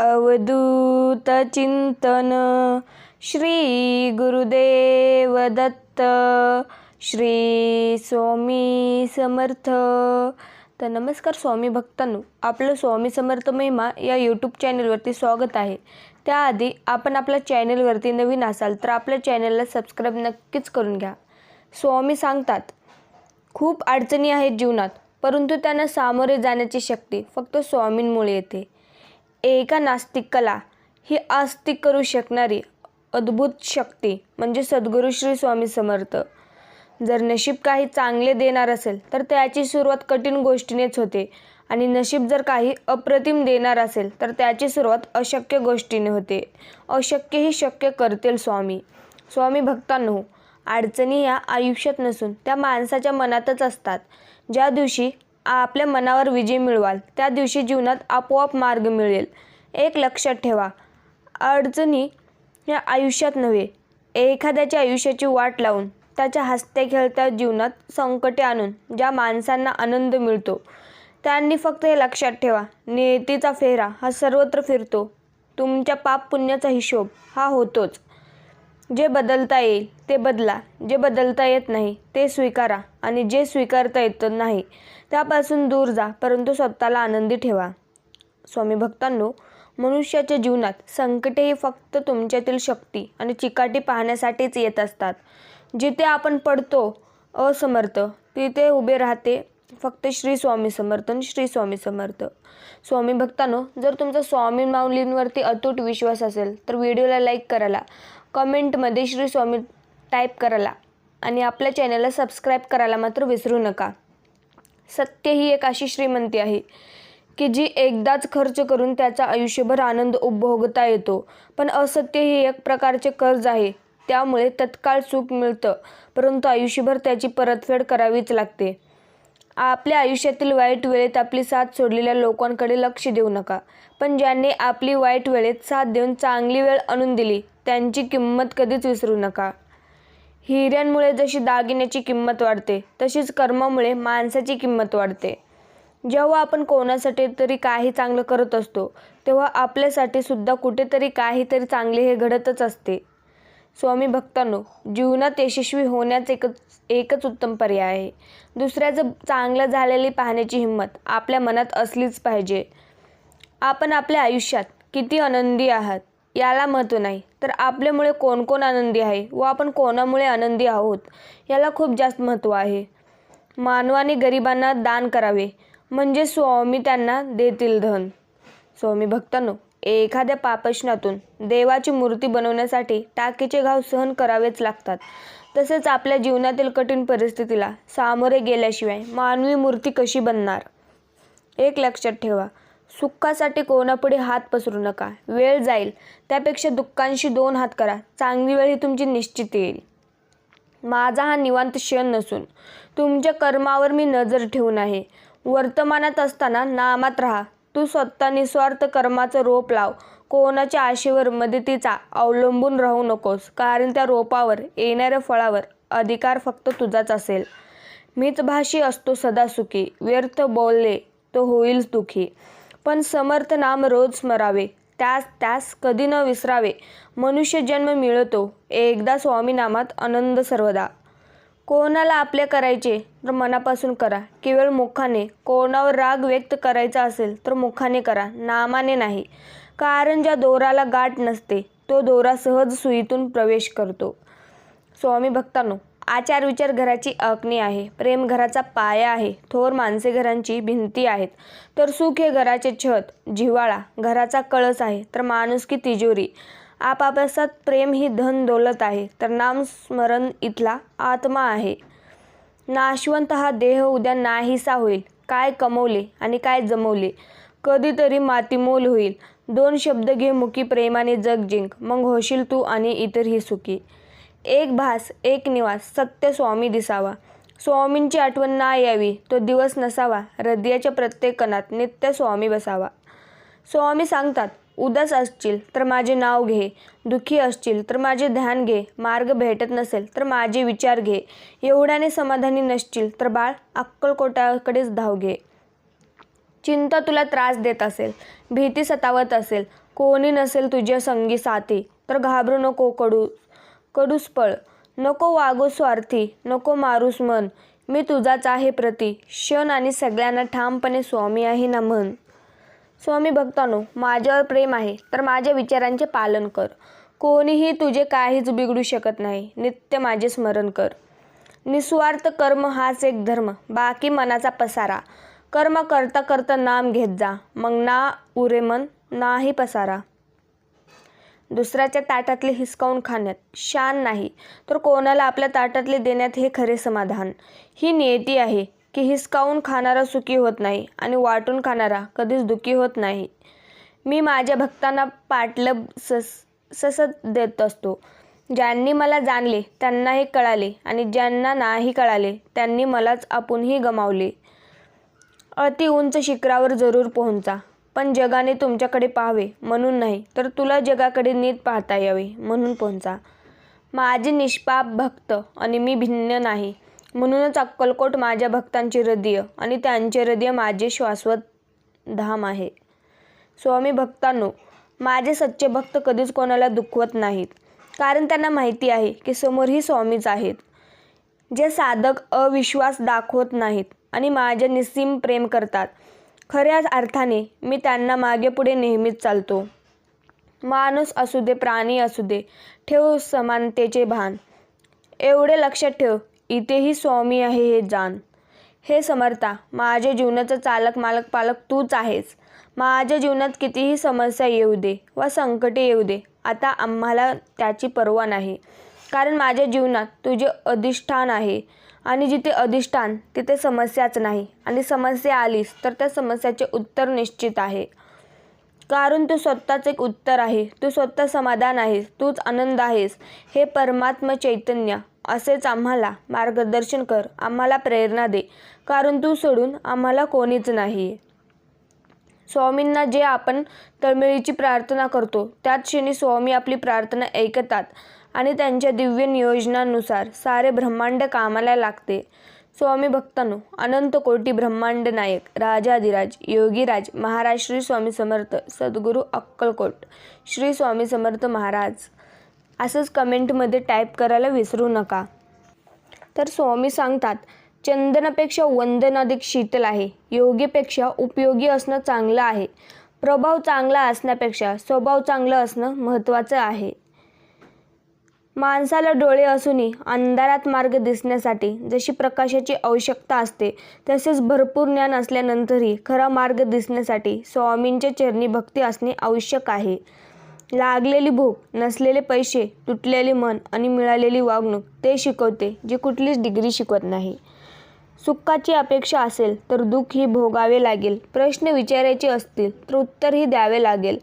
अवधूत चिंतन. श्री गुरुदेव दत्त श्री स्वामी समर्थ. तर नमस्कार स्वामी भक्तांनो आपलं स्वामी समर्थ महिमा या यूट्यूब चॅनलवरती स्वागत आहे. त्याआधी आपण आपल्या चॅनलवरती नवीन असाल तर आपल्या चॅनलला सबस्क्राईब नक्कीच करून घ्या. स्वामी सांगतात खूप अडचणी आहेत जीवनात परंतु त्यांना सामोरे जाण्याची शक्ती फक्त स्वामींमुळे येते. एका नास्तिकाला ही आस्तिक करू शकणारी अद्भुत शक्ती म्हणजे सद्गुरू श्री स्वामी समर्थ. जर नशीब काही चांगले देणार असेल तर त्याची सुरुवात कठीण गोष्टीनेच होते. आणि नशीब जर काही अप्रतिम देणार असेल तर त्याची सुरुवात अशक्य गोष्टीने होते. अशक्य ही शक्य करतील स्वामी. स्वामी भक्तांनो अडचणी या आयुष्यात नसून त्या माणसाच्या मनातच असतात. ज्या दिवशी आपल्या मनावर विजय मिळवाल. त्या दिवशी जीवनात आपोआप मार्ग मिळेल. एक लक्षात ठेवा अडचणी या आयुष्यात नव्हे. एखाद्याच्या आयुष्याची वाट लावून त्याच्या हसत्या खेळत्या जीवनात संकटे आणून ज्या माणसांना आनंद मिळतो. त्यांनी फक्त हे लक्षात ठेवा नियतीचा फेरा हा सर्वत्र फिरतो. तुमच्या पाप पुण्याचा हिशोब हा होतोच. जे बदलता येईल ते बदला. जे बदलता येत नाही ते स्वीकारा. आणि जे स्वीकारता येत नाही त्यापासून दूर जा परंतु स्वतःला आनंदी ठेवा. स्वामी भक्तांनो मनुष्याच्या जीवनात संकटे ही फक्त तुमच्यातील शक्ती आणि चिकाटी पाहण्यासाठीच येत असतात. जिथे आपण पडतो असमर्थ तिथे उभे राहते फक्त श्री स्वामी समर्थ आणि श्री स्वामी समर्थ. स्वामी भक्तांनो जर तुमचा स्वामी माऊलींवरती अतूट विश्वास असेल तर व्हिडिओला लाईक करायला कमेंटमध्ये श्री स्वामी टाईप करायला आणि आपल्या चॅनलला सबस्क्राईब करायला मात्र विसरू नका. सत्य ही एक अशी श्रीमंती आहे की जी एकदाच खर्च करून त्याचा आयुष्यभर आनंद उपभोगता येतो. पण असत्य ही एक प्रकारचे कर्ज आहे. त्यामुळे तत्काळ सुख मिळतं परंतु आयुष्यभर त्याची परतफेड करावीच लागते. आपल्या आयुष्यातील वाईट वेळेत आपली साथ सोडलेल्या लोकांकडे लक्ष देऊ नका. पण ज्यांनी आपली वाईट वेळेत साथ देऊन चांगली वेळ आणून दिली त्यांची किंमत कधीच विसरू नका. हिऱ्यांमुळे जशी दागिन्याची किंमत वाढते तशीच कर्मामुळे माणसाची किंमत वाढते. जेव्हा आपण कोणासाठी तरी काही चांगलं करत असतो तेव्हा आपल्यासाठी सुद्धा कुठेतरी काहीतरी चांगले हे घडतच असते. स्वामी भक्तांनो जीवनात यशस्वी होण्याचं एकच एकच उत्तम पर्याय आहे. दुसऱ्याचं चांगलं झालेली पाहण्याची हिंमत आपल्या मनात असलीच पाहिजे. आपण आपल्या आयुष्यात किती आनंदी आहात? याला महत्त्व नाही. तर आपल्यामुळे कोण कोण आनंदी आहे व आपण कोणामुळे आनंदी आहोत? याला खूप जास्त महत्त्व आहे. मानवाने गरिबांना दान करावे. म्हणजे स्वामी त्यांना देतील धन. स्वामी भक्तांनो एखाद्या पापशनातून देवाची मूर्ती बनवण्यासाठी टाकीचे घाव सहन करावेच लागतात. तसेच आपल्या जीवनातील कठीण परिस्थितीला सामोरे गेल्याशिवाय मानवी मूर्ती कशी बनणार? एक लक्षात ठेवा. सुखासाठी कोणापुढे हात पसरू नका. वेळ जाईल. त्यापेक्षा दुःखांशी दोन हात करा. चांगली वेळ ही तुमची निश्चित येईल. माझा हा निवांत क्षण नसून तुमच्या कर्मावर मी नजर ठेवून आहे. वर्तमानात असताना नामात राहा. तू स्वतः निस्वार्थ कर्माचं रोप लाव. कोणाच्या आशेवर मदतीचा अवलंबून राहू नकोस. कारण त्या रोपावर येणाऱ्या फळावर अधिकार फक्त तुझाच असेल. मीच भाषी असतो सदा सुखी. व्यर्थ बोलले तो होईल दुखी. पण समर्थ नाम रोज स्मरावे. त्यास त्यास कधी न विसरावे. मनुष्य जन्म मिळतो. एकदा स्वामी नामात आनंद सर्वदा. कोणाला आपले करायचे तर मनापासून करा. केवळ मुखाने. कोणावर राग व्यक्त करायचा असेल तर मुखाने करा. नामाने नाही. कारण ज्या दोराला गाठ नसते तो दोरा सहज सुईतून प्रवेश करतो. स्वामी भक्तांनो आचार विचार घराची अग्नी आहे. प्रेम घराचा पाया आहे. थोर माणसे घरांची भिंती आहेत. तर सुख हे घराचे छत जिव्हाळा घराचा कळस आहे. तर माणुसकी तिजोरी. आपापसात प्रेम ही धन दौलत आहे. तर नामस्मरण इथला आत्मा आहे. नाशवंत हा देह उद्या नाहीसा होईल. काय कमवले आणि काय जमवले? कधीतरी मातीमोल होईल. दोन शब्द घे मुकी प्रेमाने जग जिंक मग होशील तू आणि इतरही सुखी. एक भास एक निवास सत्य स्वामी दिसावा. स्वामींची आठवण ना यावी तो दिवस नसावा. हृदयाच्या प्रत्येक कणात नित्य स्वामी बसावा. स्वामी सांगतात उदास असशील तर माझे नाव घे. दुःखी असशील तर माझे ध्यान घे. मार्ग भेटत नसेल तर माझे विचार घे. एवढ्याने समाधानी नसशील तर बाळ अक्कलकोटाकडेच धाव घे. चिंता तुला त्रास देत असेल भीती सतावत असेल. कोणी नसेल तुझ्या संगी साथी तर घाबरू नको कडू. कडूस पळ. नको वागो स्वार्थी नको मारूस मन. मी तुझाच आहे प्रती. क्षण आणि सगळ्यांना ठामपणे स्वामी आहे ना म्हण. स्वामी भक्तानो माझ्यावर प्रेम आहे तर माझ्या विचारांचे पालन कर. कोणीही तुझे काहीच बिघडू शकत नाही. नित्य माझे स्मरण कर. निस्वार्थ कर्म हाच एक धर्म. बाकी मनाचा पसारा. कर्म करता करता नाम घेत जा. मग ना उरे मन नाही पसारा. दुसऱ्याच्या ताटातले हिसकावून खाण्यात शान नाही. तर कोणाला आपल्या ताटातले देण्यात हे खरे समाधान? ही नियती आहे की हिसकावून खाणारा सुखी होत नाही आणि वाटून खाणारा कधीच दुखी होत नाही. मी माझ्या भक्तांना पाटलं सस ससत देत असतो. ज्यांनी मला जाणले त्यांनाही कळाले आणि ज्यांना नाही कळाले त्यांनी मलाच आपणही गमावले. अति उंच शिखरावर जरूर पोहोचा. पण जगाने तुमच्याकडे पाहावे म्हणून नाही तर तुला जगाकडे नीट पाहता यावे म्हणून पोहोचा. माझे निष्पाप भक्त आणि मी भिन्न नाही म्हणूनच अक्कलकोट माझ्या भक्तांचे हृदय आणि त्यांचे हृदय माझे शाश्वत धाम आहे. स्वामी भक्तांनो माझे सच्चे भक्त कधीच कोणाला दुखवत नाहीत कारण त्यांना माहिती आहे की समोरही स्वामीच आहेत जे साधक अविश्वास दाखवत नाहीत आणि माझ्या निस्सीम प्रेम करतात. खऱ्या अर्थाने मी त्यांना मागेपुढे नेहमीच चालतो. माणूस असू दे प्राणी असू दे ठेव समानतेचे भान. एवढे लक्षात ठेव इथेही स्वामी आहे हे जाण. हे समर्था माझ्या जीवनाचा चालक मालक पालक तूच आहेस. माझ्या जीवनात कितीही समस्या येऊ दे व संकटे येऊ दे आता आम्हाला त्याची पर्वा नाही. कारण माझ्या जीवनात तुझे अधिष्ठान आहे. आणि जिथे अधिष्ठान तिथे समस्याच नाही. आणि समस्या आलीस तर त्या समस्याचे उत्तर निश्चित आहे. कारण तू स्वतःच एक उत्तर आहे. तू स्वतः समाधान आहेस. तूच आनंद आहेस. हे परमात्म चैतन्य. असेच आम्हाला मार्गदर्शन कर. आम्हाला प्रेरणा दे. कारण तू सोडून आम्हाला कोणीच नाही. स्वामींना जे आपण तळमेळीची प्रार्थना करतो त्याच क्षणी स्वामी आपली प्रार्थना ऐकतात. आणि त्यांच्या दिव्य नियोजनानुसार सारे ब्रह्मांड कामाला लागते. स्वामी भक्तांनो अनंत कोटी ब्रह्मांड नायक राजाधिराज योगीराज महाराज श्री स्वामी समर्थ सद्गुरू अक्कलकोट श्री स्वामी समर्थ महाराज. असंच कमेंटमध्ये टाईप करायला विसरू नका. तर स्वामी सांगतात चंदनापेक्षा वंदन अधिक शीतल आहे. योगीपेक्षा उपयोगी असणं चांगलं आहे. प्रभाव चांगला असण्यापेक्षा स्वभाव चांगलं असणं महत्त्वाचं आहे. माणसाला डोळे असूनही अंधारात मार्ग दिसण्यासाठी जशी प्रकाशाची आवश्यकता असते तसेच भरपूर ज्ञान असल्यानंतरही खरा मार्ग दिसण्यासाठी स्वामींच्या चरणी भक्ती असणे आवश्यक आहे. लागलेली भूक नसलेले पैसे तुटलेले मन आणि मिळालेली वागणूक ते शिकवते जे कुठलीच डिग्री शिकवत नाही. सुखाची अपेक्षा असेल तर दुःख ही भोगावे लागेल प्रश्न विचारायचे असतील तर उत्तरही द्यावे लागेल.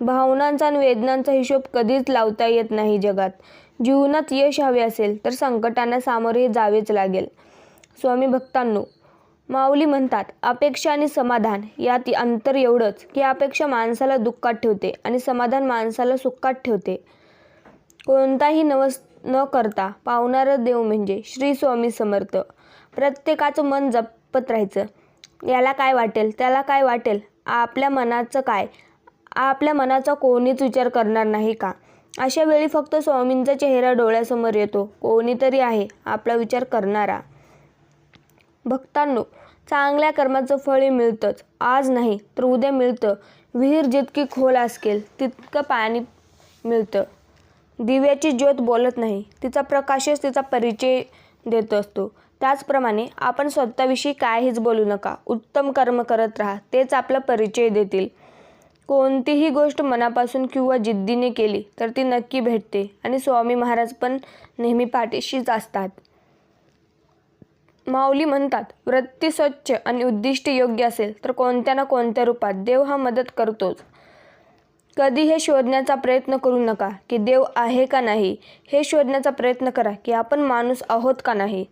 भावनांचा आणि वेदनांचा हिशोब कधीच लावता येत नाही जगात. जीवनात यश हवे असेल तर संकटांना सामोरे जावेच लागेल. स्वामी भक्तांनो माऊली म्हणतात अपेक्षा आणि समाधान यात अंतर एवढंच की अपेक्षा माणसाला दुःखात ठेवते आणि समाधान माणसाला सुखात ठेवते. कोणताही नवस न करता पावणारं देव म्हणजे श्री स्वामी समर्थ. प्रत्येकाचं मन जपत राहायचं. याला काय वाटेल त्याला काय वाटेल? आपल्या मनाचं काय? आपल्या मनाचा कोणीच विचार करणार नाही का? अशा वेळी फक्त स्वामींचा चेहरा डोळ्यासमोर येतो. कोणीतरी आहे आपला विचार करणारा. भक्तांनो चांगल्या कर्माचं फळ मिळतंच. आज नाही तर उद्या मिळतं. विहीर जितकी खोल असकेल तितकं पाणी मिळतं. दिव्याची ज्योत बोलत नाही तिचा प्रकाशच तिचा परिचय देत असतो. त्याचप्रमाणे आपण स्वतःविषयी काहीच बोलू नका. उत्तम कर्म करत राहा तेच आपला परिचय देतील. कोणतीही गोष्ट मनापासून किंवा जिद्दीने केली तर ती नक्की भेटते आणि स्वामी महाराज पण नेहमी पाठीशीच असतात. माऊली म्हणतात वृत्ती स्वच्छ आणि उद्दिष्ट योग्य असेल तर कोणत्या ना कोणत्या रूपात देव हा मदत करतोच. कधी हे शोधण्याचा प्रयत्न करू नका की देव आहे का नाही. हे शोधण्याचा प्रयत्न करा की आपण माणूस आहोत का नाही.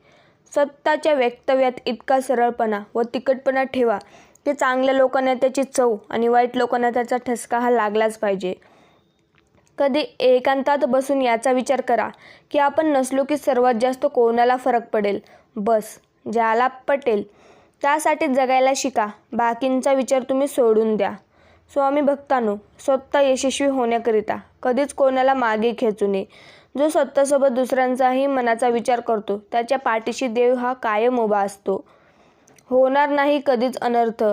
स्वतःच्या वक्तव्यात इतका सरळपणा व तिखटपणा ठेवा की चांगल्या लोकांना त्याची चव आणि वाईट लोकांना त्याचा ठसका हा लागलाच पाहिजे. कधी एकांतात बसून याचा विचार करा की आपण नसलो की सर्वात जास्त कोणाला फरक पडेल? बस. ज्याला पटेल त्यासाठी जगायला शिका. बाकींचा विचार तुम्ही सोडून द्या. स्वामी भक्तांनो स्वतः यशस्वी होण्याकरिता कधीच कोणाला मागे खेचू नये. जो स्वतःसोबत दुसऱ्यांचाही मनाचा विचार करतो त्याच्या पाठीशी देव हा कायम उभा असतो. होणार नाही कधीच अनर्थ.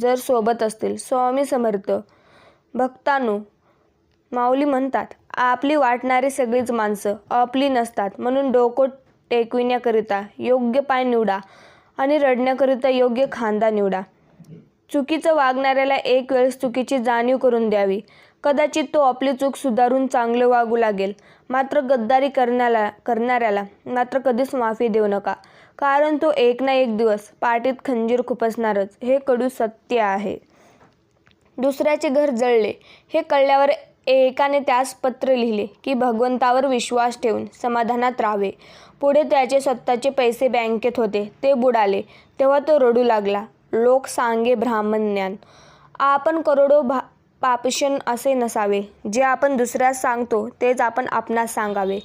जर सोबत असतील स्वामी समर्थ भक्तांनो माऊली म्हणतात आपली वाटणारी सगळीच माणसं आपली नसतात. म्हणून डोकं टेकविण्याकरिता योग्य पाय निवडा आणि रडण्याकरिता योग्य खांदा निवडा. चुकीचं वागणाऱ्याला एक वेळेस चुकीची जाणीव करून द्यावी. कदाचित तो आपली चूक सुधारून चांगलं वागू लागेल. मात्र गद्दारी करण्याला करणाऱ्याला मात्र कधीच माफी देऊ नका. कारण तो एक ना एक दिवस पाठीत खंजीर खुपसणारच. हे कडू सत्य आहे. दुसऱ्याचे घर जळले. हे कळल्यावर एकाने त्यास पत्र लिहिले की भगवंतावर विश्वास ठेवून समाधानात राहावे. पुढे त्याचे स्वतःचे पैसे बँकेत होते. ते बुडाले. तेव्हा तो रडू लागला. लोक सांगे ब्राह्मण ज्ञान आपण करोडो भा पापशन असे नसावे. जे आपण दुसऱ्यास सांगतो तेच आपण आपणास सांगावे.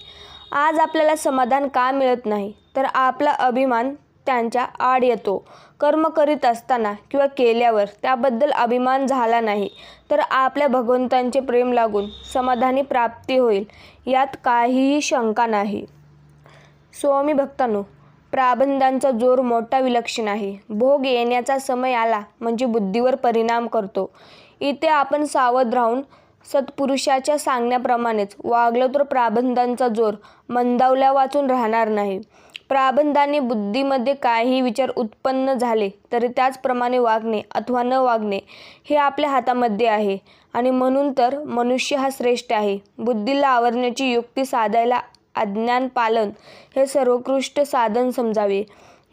आज आपल्याला समाधान का मिळत नाही? तर आपला अभिमान त्यांच्या आड येतो. कर्म करीत असताना किंवा केल्यावर त्याबद्दल अभिमान झाला नाही. तर आपल्या भगवंतांचे प्रेम लागून समाधानी प्राप्ती होईल यात काहीही शंका नाही. स्वामी भक्तांनो प्राबंधांचा जोर मोठा विलक्षण आहे. भोग येण्याचा समय आला म्हणजे बुद्धीवर परिणाम करतो. इथे आपण सावध राहून सत्पुरुषाच्या सांगण्याप्रमाणेच वागलो तर प्राबंधांचा जोर मंदावल्या वाचून राहणार नाही. प्राबंधाने बुद्धीमध्ये काही विचार उत्पन्न झाले तरी त्याचप्रमाणे वागणे अथवा न वागणे हे आपल्या हातामध्ये आहे. आणि म्हणून तर मनुष्य हा श्रेष्ठ आहे. बुद्धीला आवरण्याची युक्ती साधायला अज्ञान पालन हे सर्वोत्कृष्ट साधन समजावे.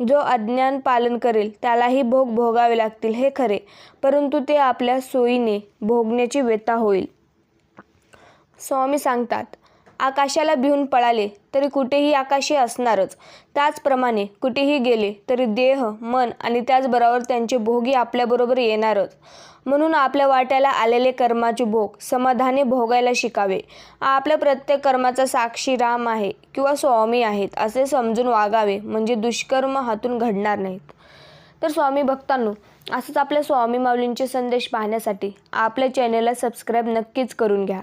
जो अज्ञान पालन करेल त्यालाही भोग भोगावे लागतील हे खरे. परंतु ते आपल्या सोयीने भोगण्याची व्यथा होईल. स्वामी सांगतात आकाशाला भिवून पळाले तरी कुठेही आकाशी असणारच. त्याचप्रमाणे कुठेही गेले तरी देह मन आणि त्याचबरोबर त्यांचे भोगी आपल्याबरोबर येणारच. म्हणून आपल्या वाट्याला आलेले कर्माचे भोग समाधाने भोगायला शिकावे. आपल्या प्रत्येक कर्माचा साक्षी राम आहे किंवा स्वामी आहेत असे समजून वागावे म्हणजे दुष्कर्म हातून घडणार नाहीत. तर स्वामी भक्तांनो असंच आपल्या स्वामी माऊलींचे संदेश पाहण्यासाठी आपल्या चॅनेलला सबस्क्राईब नक्कीच करून घ्या.